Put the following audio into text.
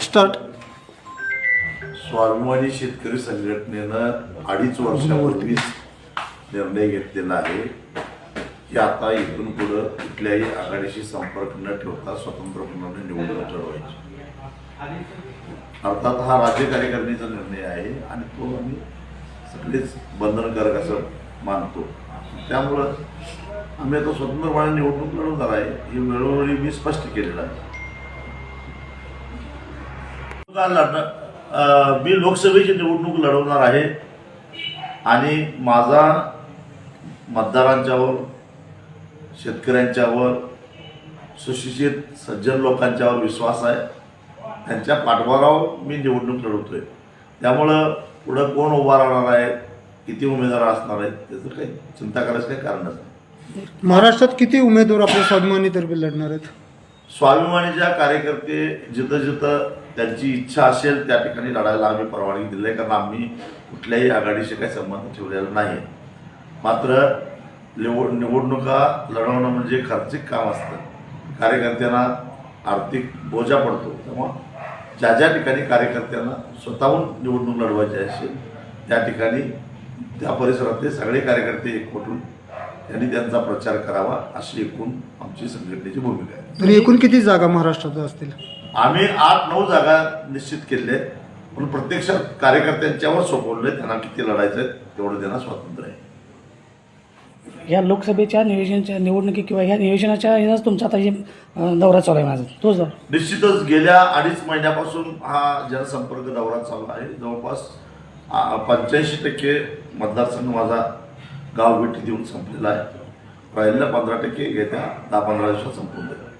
Start स्वाभिमानी शेतकरी संघटनेनं अडीच वर्षापूर्वीच निर्णय घेतलेला आहे की आता इथून पुढं कुठल्याही आघाडीशी संपर्क न ठेवता स्वतंत्रपणाने निवडणूक ठरवायची अर्थात हा राज्य कार्यकारिणीचा निर्णय आहे आणि तो आम्ही सगळेच बंधनकारक असं मानतो. त्यामुळं आम्ही आता स्वतंत्रपणे निवडणूक लढवणार आहे हे वेळोवेळी मी स्पष्ट केलेलं आहे. मी लोकसभेची निवडणूक लढवणार आहे आणि माझा मतदारांच्यावर शेतकऱ्यांच्यावर सुशिक्षित सज्जन लोकांच्यावर विश्वास आहे. त्यांच्या पाठबळावर मी निवडणूक लढवतोय. त्यामुळं पुढं कोण उभा राहणार आहे किती उमेदवार असणार आहेत त्याचं काही चिंता करायचं काही कारणच नाही महाराष्ट्रात किती उमेदवार आपल्या स्वाभिमानीतर्फे लढणार आहेत? स्वाभिमानीच्या कार्यकर्ते जिथं जिथं त्यांची इच्छा असेल त्या ठिकाणी लढायला आम्ही परवानगी दिली आहे कारण आम्ही कुठल्याही आघाडीशी काही संबंध ठेवलेला नाही मात्र निवड निवडणुका लढवणं म्हणजे खर्चिक काम असतं. कार्यकर्त्यांना आर्थिक बोजा पडतो. त्यामुळं ज्या ज्या ठिकाणी कार्यकर्त्यांना स्वतःहून निवडणूक लढवायची असेल त्या ठिकाणी त्या परिसरातले सगळे कार्यकर्ते एकवटून त्यांनी त्यांचा प्रचार करावा अशी एकूण आमची संघटनेची भूमिका आहे. तरी एकूण किती जागा महाराष्ट्रात असतील? आम्ही आठ नऊ जागा निश्चित केल्या आहेत. पण प्रत्यक्षात कार्यकर्त्यांच्यावर सोपवले त्यांना किती लढायचं आहे तेवढं देणं स्वातंत्र्य आहे. या लोकसभेच्या नियोजनाच्या निवडणुकी किंवा ह्या नियोजनाच्या ह्याचाच तुमचा आता जे अं, दौरा चालू आहे माझा. तोच दौरा. निश्चितच गेल्या अडीच महिन्यापासून हा जनसंपर्क दौरा चालू आहे. जवळपास पंच्याऐंशी टक्के मतदारसंघ माझा गाव भेटी देऊन संपलेला आहे. राहिलेलं पंधरा टक्के येत्या दहा पंधरा दिवसात संपून जाईल.